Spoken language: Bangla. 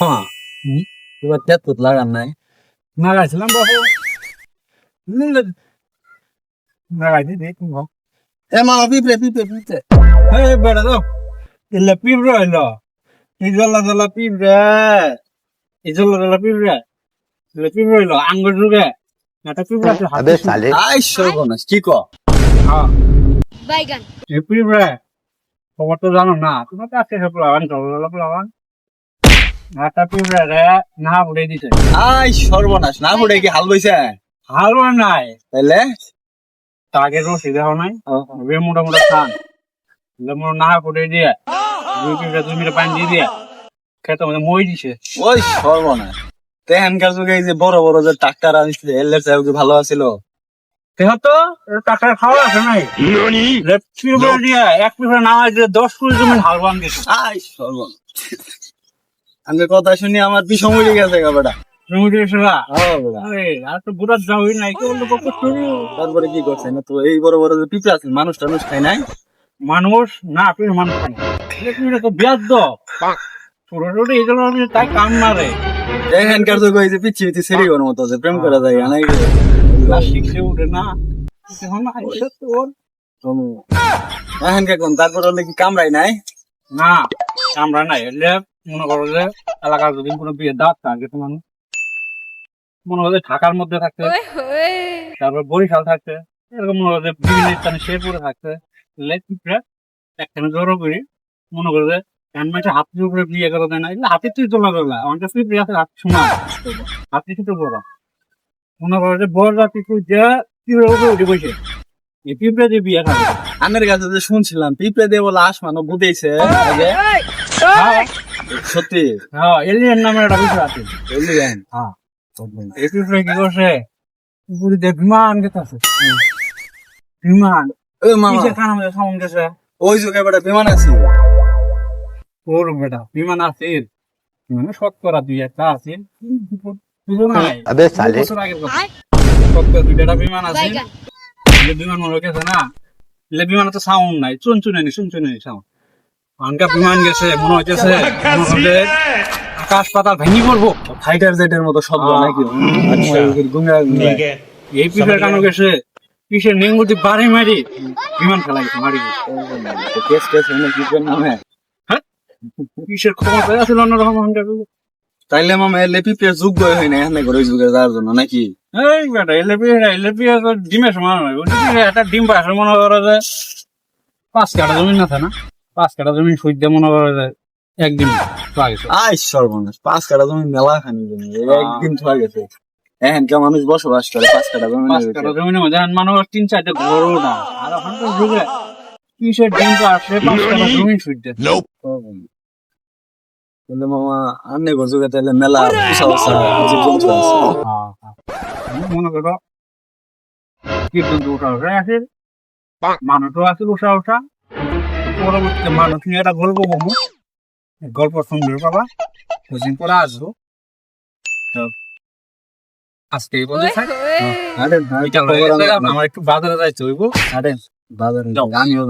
হ্যাঁ। এবার তেতুত লাগান নাই। লাগাইছিলাম বাবু। লাগাইছি দেখ এ মামা পিঁপড়ে পিঁপড়ে পিঁপড়ে। এই বেড়া তো এলে পিঁপড়ে হইল। এই জল্লা জল্লা পিঁপড়ে। এই জল্লা জল্লা পিঁপড়ে। এলে পিঁপড়ে হইল। আঙ্গুর একটা পিঁপড়ে হাতে আই সর্বনাশ। কি ক হ্যাঁ। বাইগান। পিঁপড়ে। খবর তো জানো না। তোমার তো আজকে সব জল্লা প্লাবান। একটা পিঁপড়ে রে না উড়ে দিছে। আই সর্বনাশ না কি হাল বইছে? হারও নাই। তাইলে? তাকে রসি দেওয়া নাই। বে মোটা মোটা খান। না দিয়ে দুই পিঁপড়ে দুই মিনিট পানি দিয়ে দিয়ে খেতে মধ্যে মই দিছে। ওই সর্বনাশ। তেহানকার যুগে এই যে বড় বড় যে এলের চাই কি ভালো আছিল? তেহ তো টাকা খাওয়া আছে নাই? এক পিঁপড়ে নামাই দিয়ে দশ কুড়ি জমি হাল বান গেছে আই সর্বনাশ। আমি কথা শুনি আমার বিষম উড়ে গেছে বেটা। তারপরে কি করছে? না তো এই বড় বড় যে পিঁপড়ে আছে মানুষ টানুষ খাই নাই? মানুষ? না পিঁপড়ে মানুষ খায় না। এ পিঁপড়ে তো বিয়াদ দ ছোট ছোট এই জন্য আমি তাই কাম না রে এখানকার যুগে এই যে পিচ্ছি পিচ্ছি সেরি ওর মতো যে প্রেম করা যায় নাই না শিখছে উঠে না। এখন আইসে তোর এখানকার কোন তারপর হলে কামড়াই নাই? না আমরা নাই। এলে মনে করো যে এলাকার যদি কোনো বিয়ে দাঁত থাকে তো মানুষ মনে করো যে ঢাকার মধ্যে থাকতে তারপর বরিশাল থাকতে এরকম মনে করো যে বিভিন্ন স্থানে শেরপুরে পিঁপড়ে একখানে জড়ো করি মনে করো যে হ্যান্ডমেটে হাতির উপরে বিয়ে করে দেয় না। এগুলো হাতির তুই তোলা তোলা আমার কাছে পিঁপড়ে আছে হাত শোনা হাতি কিন্তু বড়। মনে করো যে বড় রাতি তুই যে পিঁপড়ে উপরে উঠে বসে। এই পিঁপড়ে দিয়ে বিয়ে খাবে। আমের কাছে যে শুনছিলাম পিঁপড়ে দিয়ে বলে আস মানো বুঝেছে হ্যাঁ। সত্যি? হ্যাঁ এলিয়েন নামের একটা বিষয় আছে। এলিয়েন হ্যাঁ। কি করছে উপরে দিয়ে বিমান গেছে বিমান। ওই মামা। কিসের কানা মধ্যে গেছে? ওই যুগে বেটা বিমান আছে। ওর বেটা বিমান আছে মানে শতকরা দুই একটা আছে। হ্যাঁ। আবে সালে। শতকরা বিমান আছে। বিমান মনে গেছে না বিমানে তো সাউন্ড নাই। চুন চুনে নি চুন চুনে নি সাউন্ড আনকা বিমান গেছে মনে হইতেছে আকাশ পাতাল ভেঙে পড়ব। ফাইটার জেটের মতো শব্দ নাকি? আচ্ছা। গুঙ্গা এই পিসের কানো গেছে। পিসের নেঙ্গুটি বাড়ি মারি বিমান ফেলা গেছে মারি। কেস কেস নামে? পিসের খবর অন্যরকম হাঙ্গা তাইলে মামা এলে পিঁপড়ে যোগ্য হয় না এখানে করে ওই যাওয়ার জন্য নাকি? এই বেটা এলএপি এলএপি ডিমের সমান নয় ওই যে একটা ডিম পাশে মনে করো যে পাঁচ কাটা জমি না থাকে না। পাঁচ কাটা জমি সুদ দিয়ে মনে করো একদিন আই সর্বনাশ পাঁচ কাটা জমি মেলা খানি জমি একদিন থা গেছে। এখানকার মানুষ বসবাস করে পাঁচ কাটা জমি পাঁচ কাটা জমির মধ্যে মানুষ তিন চারটে গরু না আর তো যুগে কিসের ডিম পাশে পাঁচ কাটা জমি সুদ দিয়ে। মামা আন্নে ঘর যুগে তাহলে মেলা উষা উষা জীবজন্তু আছে। হ্যাঁ, হ্যাঁ। মনে করো কীর্তন উঠা উঠা আছে মানুষও আছে উষা উষা। পরবর্তীতে মানুষ নিয়ে একটা গল্প বলব। গল্প শুনবে বাবা। কোচিং করে আসব। তো আজকে এই বলতে হয়ে আমার একটু বাজারে যাইতে হইব। আরে বাজারে। আমিও